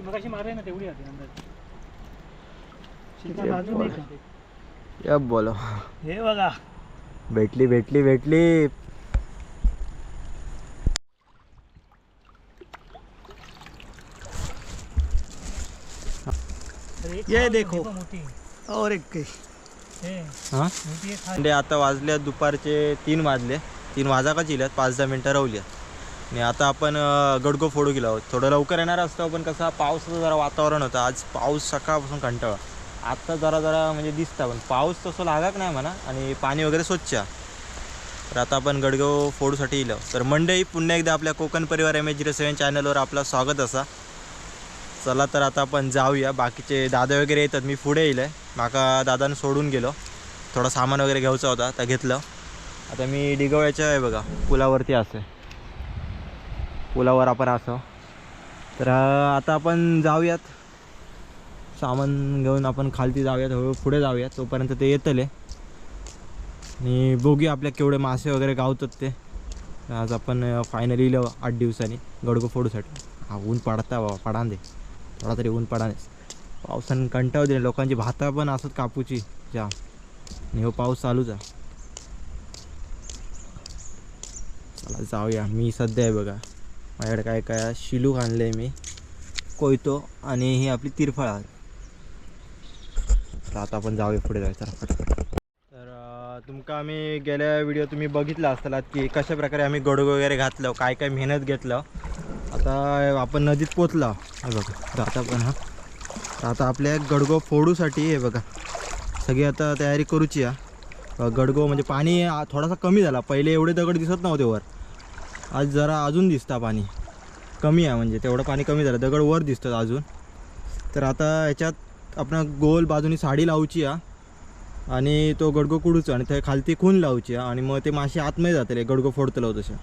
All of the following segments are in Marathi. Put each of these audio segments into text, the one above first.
मग अशी मारे ना तेवढी आधी अंदाज. किती शिल्पा बाजू नाही बोला. का? या बोलो. हे बघा. भेटली भेटली भेटली. ये देखो. और एक काही हे, हां. म्हणजे आता वाजले दुपारचे तीन वाजले. तीन वाजा का जिल्ह्यात पाच दहा मिनटं राहुल्या आणि आता आपण गडगो फोडू गेलो आहोत. थोडं लवकर येणार असतो पण कसं पावसाचं जरा वातावरण होतं. आज पाऊस सकाळपासून कंटाळा. आत्ता जरा जरा म्हणजे दिसता पण पाऊस तसं लागाक नाही म्हणा आणि पाणी वगैरे स्वच्छ आहे. तर आता आपण गडगो फोडूसाठी येलो. तर मंडई पुन्हा एकदा आपल्या कोकण परिवार एम एच झिरो सेवन चॅनलवर आपलं स्वागत असा. चला तर आता आपण जाऊया. बाकीचे दादा वगैरे येतात. मी पुढे येईल. माका दादानं सोडून गेलो. थोडं सामान वगैरे घ्यायचा होता तर घेतलं. आता मी डिगवळ्याच्या आहे बघा. पुलावरती असं. पुलावर आपण असं तर आता आपण जाऊयात. सामान घेऊन आपण खालती जाऊयात हळूहळू पुढे जाऊयात. तोपर्यंत ते येतले. आणि बघूया आपल्या केवढे मासे वगैरे गावतात ते. आज आपण फायनली इलो आठ दिवसांनी. गडगो फोडूसाठी. हा ऊन पडता बाबा पडान दे. थोडा तरी ऊन पडाने पावसानं कंटाळ दिले. लोकांची भाता पण असत कापूची. जा. आणि हो पाऊस चालूच आहे चला जाऊया. मी सध्या आहे बघा. माझ्याकडे काय काय शिलूक आणले मी कोयतो आणि ही आपली तिरफळ आहे. तर आता आपण जाऊया पुढे जायचं तर तुमका आम्ही गेल्या व्हिडिओ तुम्ही बघितला असतालात की कशा प्रकारे आम्ही गडग वगैरे घातलं काय काय मेहनत घेतलं. आता आपण नदीत पोचला. हे बघा जाता पण हा. तर आता आपल्या गडगो फोडूसाठी हे बघा सगळी आता तयारी करूची आहे. गडगो म्हणजे पाणी थोडासा कमी झाला. पहिले एवढे दगड दिसत नव्हते वर. आज जरा अजून दिसता पाणी. कमी आहे म्हणजे तेवढं पाणी कमी झालं. दगड वर दिसतं अजून. तर आता याच्यात आपण गोल बाजूनी साडी लावची आहे आणि तो गडगो कुडूचा आणि त्या खालती खून लावची आहे आणि मग ते मासे आतमध्ये जातले गडगो फोडतलो तसे.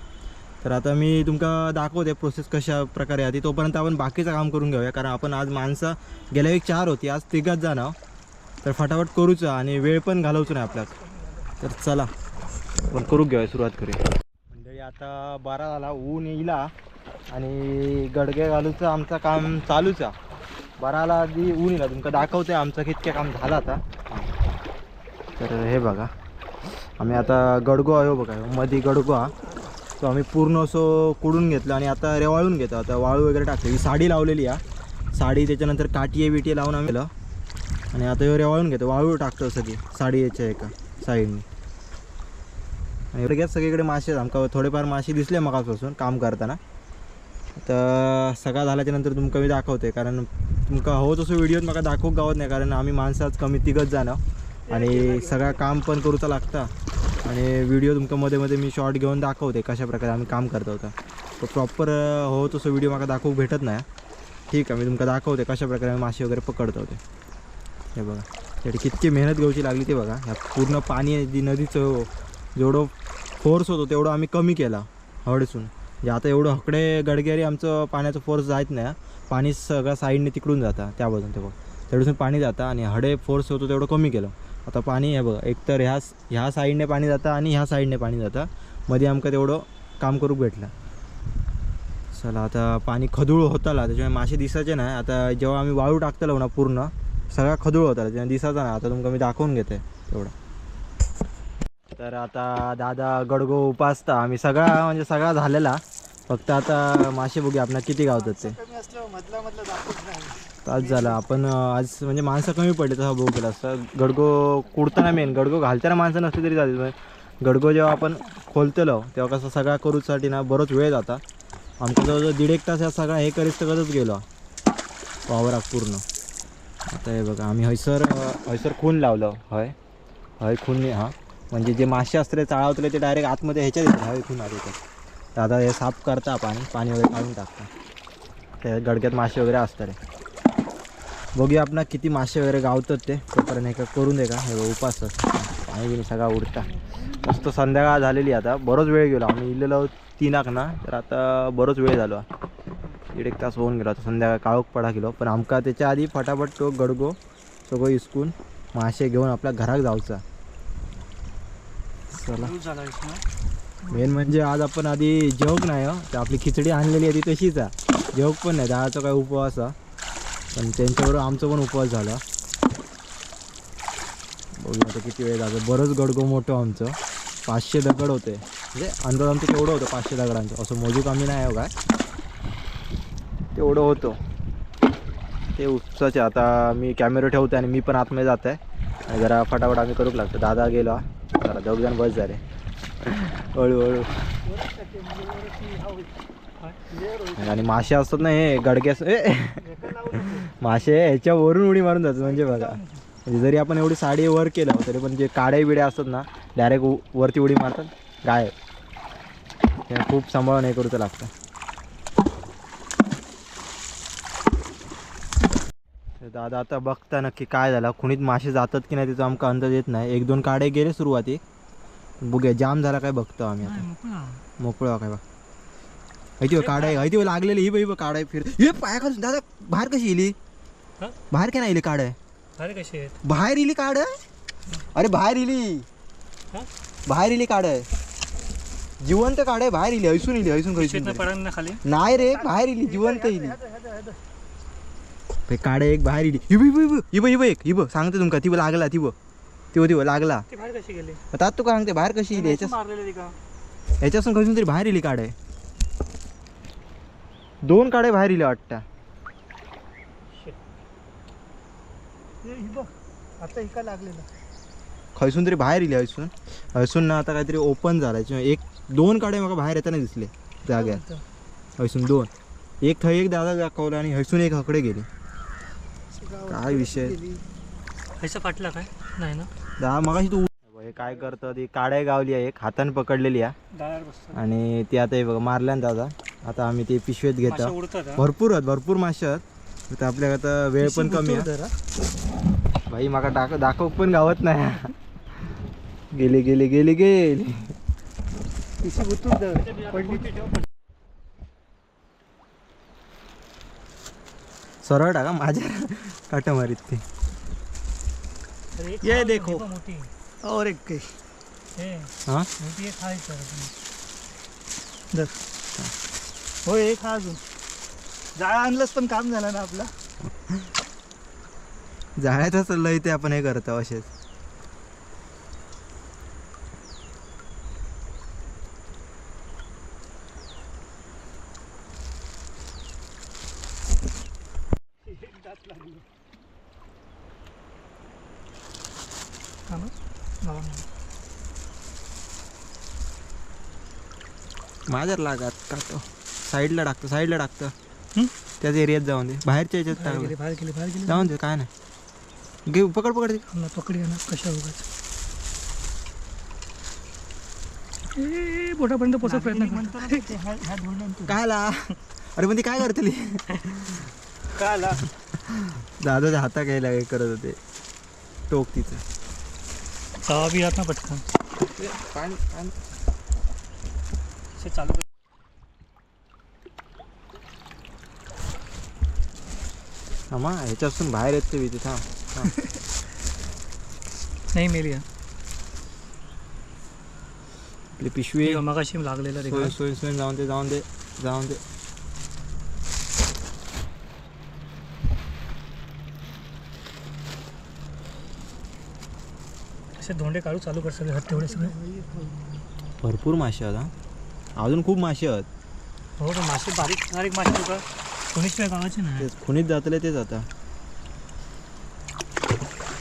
तर आता मी तुमका दाखवते प्रोसेस कशा प्रकारे आधी तोपर्यंत आपण बाकीचं काम करून घेऊया. कारण आपण आज माणसं गेल्या एक चार होती. आज तिघात जाणार तर फटाफट करूच आणि वेळ पण घालवचं नाही आपल्यात. तर चला आपण करू घेऊया सुरुवात करूया. आता बारा झाला ऊन येईला आणि गडगे घालूचं आमचं काम चालूच आहे. बाराला आधी ऊन येईल तुमका दाखवते आमचं कितके काम झालं आता. तर हे बघा आम्ही आता गडगो आहे हो बघा मध्ये गडगो हा तो आम्ही पूर्ण असं कुडून घेतलं आणि आता रेवाळून घेतो आता वाळू वगैरे टाकतो. ही साडी लावलेली आहे. साडी त्याच्यानंतर काटिये बिटी लावून आम्ही आणि आता हे रेवाळून घेतो. वाळू टाकतो सगळी साडी याच्या एका साईडने एवढ्यात सगळीकडे मासे आहेत. आमका थोडेफार मासे दिसले मगापासून काम करताना. तर सगळा झाल्याच्यानंतर तुमका मी दाखवते. कारण तुमका हो तसं व्हिडिओत मला दाखवूक गावत नाही. कारण आम्ही माणसाच कमी तिघत जाणं. आणि सगळं काम पण करूचा लागता. आणि व्हिडिओ तुमका मध्ये मध्ये मी शॉर्ट घेऊन दाखवते कशा प्रकारे आम्ही काम करत होता तो प्रॉपर हो तसं व्हिडिओ मला दाखवूक भेटत नाही. ठीक आहे मी तुमका दाखवते कशा प्रकारे आम्ही मासे वगैरे पकडतो होते हे बघा. त्यासाठी कितकी मेहनत घेऊची लागली ते बघा. ह्या पूर्ण पाणी आहे जी नदीचं हो. जेवढं फोर्स होतो तेवढं आम्ही कमी केला हवडेसून म्हणजे आता एवढं हकडे गडगेरी आमचं पाण्याचं फोर्स जायत नाही पाणी सगळ्या साईडने तिकडून जातं त्या बाजून तेवढेसून तेवढून पाणी जातं आणि हडे फोर्स होतो तेवढं कमी केलं. आता पाणी हे बघा एकतर ह्या ह्या साईडने पाणी जातं आणि ह्या साईडने पाणी जातं. मध्ये आमचं तेवढं काम करूक भेटलं. चला आता पाणी खदूळ होताला त्याच्यामुळे मासे दिसायचे नाही. आता जेव्हा आम्ही वाळू टाकतलो ना पूर्ण सगळा खदूळ होता त्याच्यामुळे दिसायचा नाही. आता तुमका मी दाखवून घेते तेवढं तर आता दादा गडगो उपासता. आम्ही सगळा म्हणजे सगळा झालेला. फक्त आता मासे बघूया आपण किती गावतात ते? तास झाला. आपण आज म्हणजे माणसं कमी पडली तसा बघू केला असतं गडगो कुडताना मेन गडगो घालताना माणसं नसली तरी पण गडगो जेव्हा आपण खोलतलो तेव्हा कसं सगळा करूसाठी ना बरोच वेळ जाता. आमचा जवळजवळ दीड एक तास या सगळा हे करीत करतच गेलो. वावराक पूर्ण. आता हे बघा आम्ही हयसर हयसर खून लावलं. हय? हय खून हां. म्हणजे जे मासे असते चाळावतले ते डायरेक्ट आतमध्ये ह्याच्यात येतात हा इथून आले तर दादा हे साफ करता पाणी पाणी वगैरे काढून टाकता. ते गडक्यात मासे वगैरे असतात रे. बघूया आपण किती मासे वगैरे गावतात ते. तोपर्यंत हे का करून दे का? हे उपास पाणी बिणी सगळा उडता. मस्त संध्याकाळ झालेली आता. बरोच वेळ गेलो. आम्ही इलेलो तीनाक ना. तर आता बरोच वेळ झालो. दीड एक तास होऊन गेलो. आता संध्याकाळ काळोख पडा गेलो पण आमका त्याच्या आधी फटाफट तो गडगो सगळं इसकून मासे घेऊन आपल्या घरात जाऊचा चला झाला मेन म्हणजे आज आपण आधी जेवक नाही हो. तर आपली खिचडी आणलेली आहे ती तशीच आहे जेवक पण नाही दहाचा काय उपवास आहे पण त्यांच्याबरोबर आमचा पण उपवास झाला. बघूया आता किती वेळ जातो. बरंच गडगो मोठं आमचं. पाचशे दगड होते. म्हणजे अंदाज आमचं तेवढं होतं पाचशे दगडांचं. असं मोजूक आम्ही नाही हो काय. तेवढं होतं. ते उपसाचे आता मी कॅमेरा ठेवतो आणि मी पण आतमध्ये जात आहे आणि जरा फटाफट आम्ही करूक लागतो. दादा गेलो. करा दोघ जण बस झाले. हळूहळू. आणि मासे असतात ना हे गडके ए मासे ह्याच्यावरून उडी मारून जातात म्हणजे बघा. म्हणजे जरी आपण एवढी साडी वर केलं तरी पण जे काड्या बिड्या असतात ना डायरेक्ट वरती उडी मारतात. गायब. खूप सांभाळून हे करूचं लागतं. दादा आता बघता नक्की काय झालं खुणीत मासे जातात की नाही त्याचा आमका अंदाज येत नाही. एक दोन काडे गेले सुरुवाती. बघूया जाम झाला काय बघतो आम्ही आता. मोकळं. काय बघ. ऐती काढ आहे ऐती लागलेली ही बाई काढ आहे फिर. हे पाया खालून दादा बाहेर कशी येली? हा? बाहेर काय नाही काढ आहे आहेत? बाहेर इली काढ अरे बाहेर इली हा? बाहेर इली काढ जिवंत काढ आहे बाहेर इली ऐसून इली ऐसून खाली? नाही रे बाहेर इली जिवंत इली काढ एक बाहेर इली हिब हिब हिब हिब एक हिब सांगते तुमका ती लागला ती ती ती लागला. ते बाहेर कशी गेले? आता तू सांगते बाहेर कशी इली याच्या मारलेले ती का? याच्यासून खसून तरी बाहेर इली काढे दोन काढे बाहेर इले वाटतं. आता लागलेला? खैसून तरी बाहेर इले हयसून हयसून ना आता काहीतरी ओपन झालाय. एक दोन काढे मला बाहेर येताना दिसले जाग्यात. हयसून दोन. एक थंय एक दादा दाखवला आणि हयसून एक हकडे गेली. काय विषय? पैसा फाटला काय? नाही ना? दा मगाशी तू हे काय करतं ती काड्या गावली आहे एक हाताने पकडलेली आहे. आणि ती आता हे बघा मारल्या ना दादा. आता आम्ही ते पिशवेत घेतो. भरपूर आहेत भरपूर मासे आहेत. तर आपल्याला आता वेळ पण कमी आहे. भाई माका दाखव दाखव पण गावत नाही. गेले गेले गेले गेले. सरळ टाका माझ्या काटा मारीत ते. ये देखो. मोठी और एक काही हे. हा? मोठी एक आहे सर दर हो एक हा अजून. जाळा आणलंच पण काम झालं ना आपला. जाळ्याचं चाललंय ते आपण हे करतो असेच हा ना? मला नाही. माझ्यावर लागत टाकतो साईडला टाकतो साईडला टाकतो. हं? त्याच एरियात जाऊन दे. बाहेरच्या याच्यात बाहेर गेले टाकलं बाहेर गेले बाहेर गेले. जाऊन दे काय नाही. घे पकड पकड. ना पकडी ना कशा उगाच. ए बोटापर्यंत पोहोचत प्रयत्न करतो काय ला अरे पण ती काय करतली काय आला दादाच्या हाता घ्यायला हे करत होते. टोक तिचं. चवा बी ना पटकन. पाणी पाणी असे चालू कर. थांबा ह्याच्यापासून बाहेर येते मी तिथं. थांब नाही मेली हा. आपली पिशवी. हे मगाशी लागलेला सोय सोय सोय जाऊन दे जाऊन दे जाऊन दे. असे धोंडे काढू चालू कर सगळे हात तेवढे सगळे. भरपूर मासे आहेत हा. अजून खूप मासे आहेत. हो पण मासे बारीक बारीक मासे तुका गावाचे तेच खुणीत जातले तेच आता.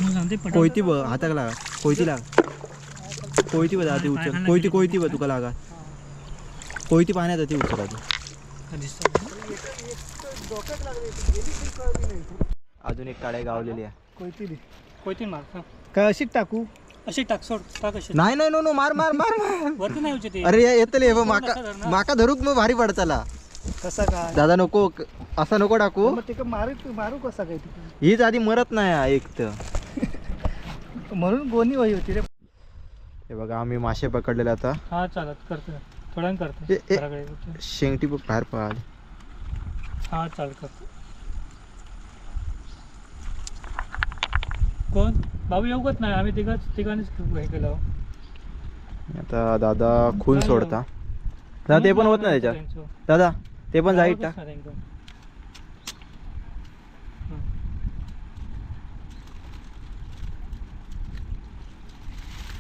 मग सांगते पटापट कोयती बघ हाताक लागा. कोयती लाग. कोयती बघ आधी उचल. कोयती कोयती बघ तुका लागा. कोयती पाण्यात ती उचल दिसतं. अजून एक काड्या गावलेली आहे. कोयती कोयतीन मार हा. काय अशीच टाकू? अशी टाक सोड टाक अशी. नाही नाही नो नो मार मार मार मार. वरती नाही उचते अरे या- येतले बघ माका. माका धरूक मग भारी पडताला कसा काय? दादा नको असा नको टाकू. मग ते मारू मारू कसा काय तिकडे हीच आधी मरत नाही हा एक तर. म्हणून गोणी वही होती रे. हे बघा आम्ही मासे पकडलेले आता. हा चालत करतो. थोड्या करतो. ए, ए. घराकडे करतो. शेंगटी बघ बाहेर पळाली हा चाल करतो. कोण? भाऊ येऊगत नाही. आम्ही तिघा तिघांनीच हे केलं. आता दादा खून सोडता. दादा ते पण होत नाही त्याच्यात. दादा ते पण जाईल टाक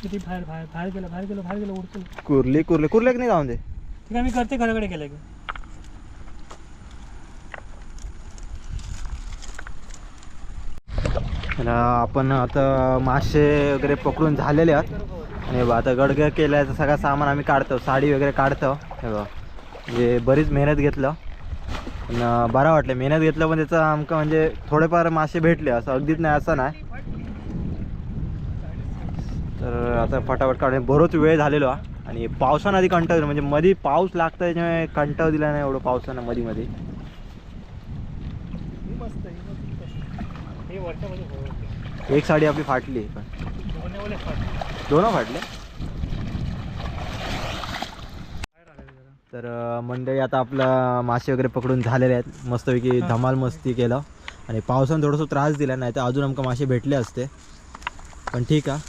किती बाहेर बाहेर बाहेर बाहेर बाहेर उडतो. कुर्ले की नाही जाऊन दे. ठीक आहे मी करते घराकडे गेलं आपण आता मासे वगैरे पकडून झालेले आहेत. आणि आता गडगड केल्याचं सगळं सामान आम्ही काढतो. साडी वगैरे काढतो. हे बघा म्हणजे बरीच मेहनत घेतलं. पण बरं वाटलं. मेहनत घेतलं पण त्याचं आमकं म्हणजे थोडेफार मासे भेटले. असं अगदीच नाही असं नाही. तर आता फटाफट काढून बरोच वेळ झालेलो हा. आणि पावसानं आधी कंटाळ म्हणजे मध्ये पाऊस लागतं त्याच्यामुळे कंटाळ दिला नाही एवढं पावसानं मध्ये मध्ये ही मस्त ही मस्त हे वर्षामध्ये होते एक साडी आपली फाटली पण. दोन फाटले? तर मंडळी आता आपलं मासे वगैरे पकडून झालेले आहेत. मस्तपैकी. धमाल मस्ती केलं. आणि पावसानं थोडंसं त्रास दिला नाही तर अजून आमका मासे भेटले असते. पण ठीक आहे.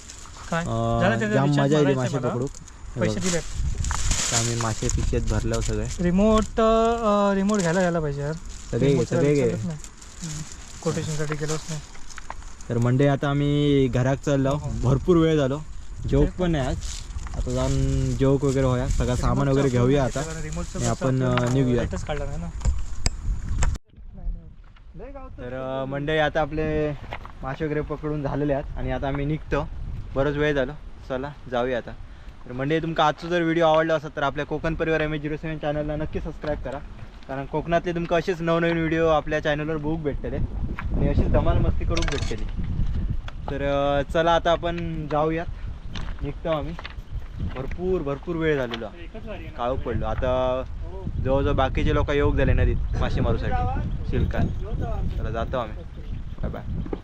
जाम मजा येते मासे हे पैसे दिले आम्ही मासे पिशेत भरले सगळे. रिमोट रिमोट घ्यायला घ्यायला पाहिजे सगळे सगळे कोटेशनसाठी गेलोच नाही. तर मंडळी आता आम्ही घरात चाललो. हो. भरपूर वेळ झालो. जोक पण आहे आज. आता जाऊन जोक वगैरे होया सगळं सामान वगैरे घेऊया आता. आणि आपण, निघूया. काढला नाही ना. तर अं, मंडळी आता आपले मासे वगैरे पकडून झालेले आहेत. आणि आता आम्ही निघतो. बरंच वेळ झालो. चला जाऊया आता. तर मंडळी तुमका आजचा जर व्हिडिओ आवडला असेल तर आपल्या कोकण परिवार एम एच झिरो सेवन चॅनलला नक्की सबस्क्राईब करा. कारण कोकणातले तुमका असेच नवनवीन व्हिडिओ आपल्या चॅनलवर बघूक भेटतले. आणि अशीच धमाल मस्ती करूक भेटतली तर चला आता आपण जाऊयात. निघतो आम्ही. भरपूर भरपूर वेळ झालेलो? काळोख पडलो. आता हो. जवळजवळ बाकीचे लोक योग झाले नदीत. मासे मारूसाठी शिलकात चला जातो आम्ही. Bye bye